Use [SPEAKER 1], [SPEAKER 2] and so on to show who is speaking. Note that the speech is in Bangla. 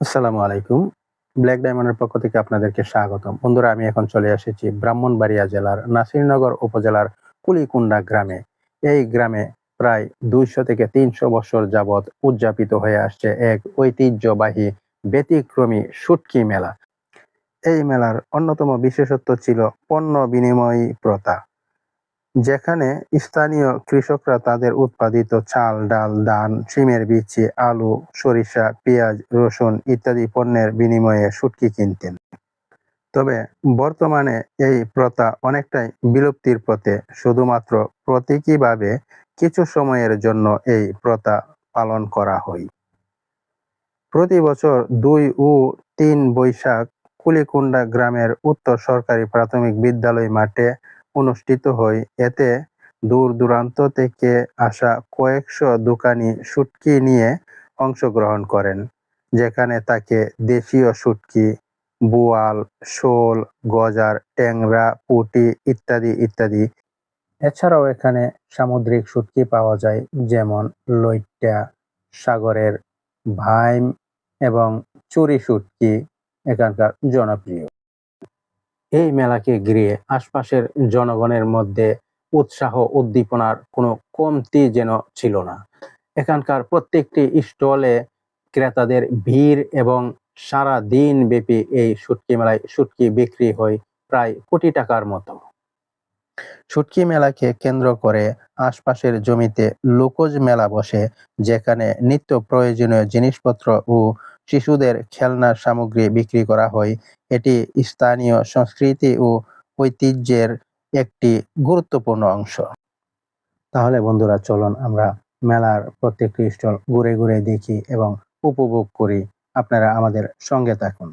[SPEAKER 1] আসসালামু আলাইকুম। ব্ল্যাক ডায়মন্ডের পক্ষ থেকে আপনাদেরকে স্বাগতম। বন্ধুরা, আমি এখন চলে এসেছি ব্রাহ্মণবাড়িয়া জেলার নাসিরনগর উপজেলার কুলিকুন্ডা গ্রামে। এই গ্রামে প্রায় দুইশো থেকে তিনশো বছর যাবৎ উদযাপিত হয়ে আসছে এক ঐতিহ্যবাহী ব্যতিক্রমী শুটকি মেলা। এই মেলার অন্যতম বিশেষত্ব ছিল পণ্য বিনিময় প্রথা। যেখানে স্থানীয় কৃষকরা তাদের উৎপাদিত চাল, ডাল, ধান, শিমের বিচি, আলু, সরিষা, পেঁয়াজ, রসুন ইত্যাদি পণ্যের বিনিময়ে শুটকি কিনতেন। তবে বর্তমানে এই প্রথা অনেকটাই বিলুপ্তির পথে, শুধুমাত্র প্রতীকীভাবে কিছু সময়ের জন্য এই প্রথা পালন করা হয়। প্রতি বছর দুই ও তিন বৈশাখ কুলিকুন্ডা গ্রামের উত্তর সরকারি প্রাথমিক বিদ্যালয় মাঠে অনুষ্ঠিত হয়। এতে দূর দূরান্ত থেকে আসা কয়েকশো দোকানি শুটকি নিয়ে অংশগ্রহণ করেন, যেখানে তাকে দেশীয় শুটকি বোয়াল, শোল, গজার, ট্যাংরা, পুঁটি ইত্যাদি ইত্যাদি। এছাড়াও এখানে সামুদ্রিক শুটকি পাওয়া যায়, যেমন লইট্টা সাগরের ভাইম এবং চুরি শুটকি এখানকার জনপ্রিয়। এই মেলাকে ঘিরে আশপাশের জনগণের মধ্যে উৎসাহ উদ্দীপনার কোনো কমতি যেন ছিল না। এখানকার প্রত্যেকটি স্টলে ক্রেতাদের ভিড় এবং সারা দিন ব্যাপী এই শুটকি মেলায় শুটকি বিক্রি হয় প্রায় কোটি টাকার মতো। শুটকি মেলাকে কেন্দ্র করে আশপাশের জমিতে লোকজ মেলা বসে, যেখানে নিত্য প্রয়োজনীয় জিনিসপত্র ও শিশুদের খেলনার সামগ্রী বিক্রি করা হয়। এটি স্থানীয় সংস্কৃতি ও ঐতিহ্যের একটি গুরুত্বপূর্ণ অংশ। তাহলে বন্ধুরা, চলুন আমরা মেলার প্রত্যেকটি স্টল ঘুরে ঘুরে দেখি এবং উপভোগ করি। আপনারা আমাদের সঙ্গে থাকুন।